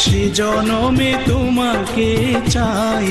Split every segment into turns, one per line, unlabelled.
সে জনমে তোমাকে চাই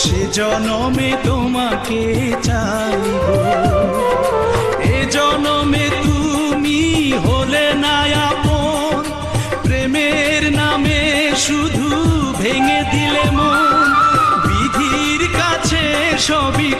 সে জনমে তোমাকে চাইব। এ জনমে তুমি হলে না আপন, প্রেমের নামে শুধু ভেঙে দিলে মন। বিধির কাছে সবই